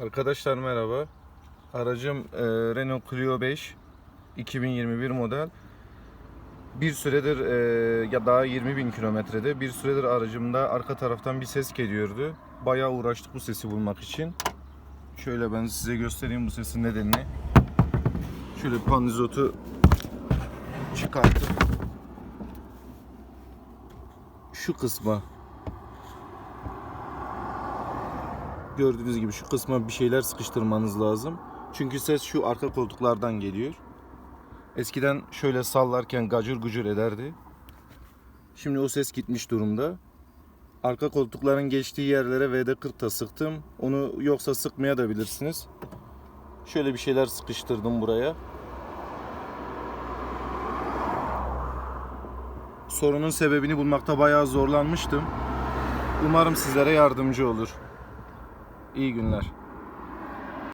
Arkadaşlar merhaba. Aracım e, Renault Clio 5 2021 model. Bir süredir e, ya daha 20 bin kilometrede bir süredir aracımda arka taraftan bir ses geliyordu. Bayağı uğraştık bu sesi bulmak için. Şöyle ben size göstereyim bu sesin nedenini. Şöyle panizotu çıkartıp şu kısma gördüğünüz gibi şu kısma bir şeyler sıkıştırmanız lazım. Çünkü ses şu arka koltuklardan geliyor. Eskiden şöyle sallarken gacır gucur ederdi. Şimdi o ses gitmiş durumda. Arka koltukların geçtiği yerlere VD40'ta sıktım. Onu yoksa sıkmaya da bilirsiniz. Şöyle bir şeyler sıkıştırdım buraya. Sorunun sebebini bulmakta bayağı zorlanmıştım. Umarım sizlere yardımcı olur. İyi günler.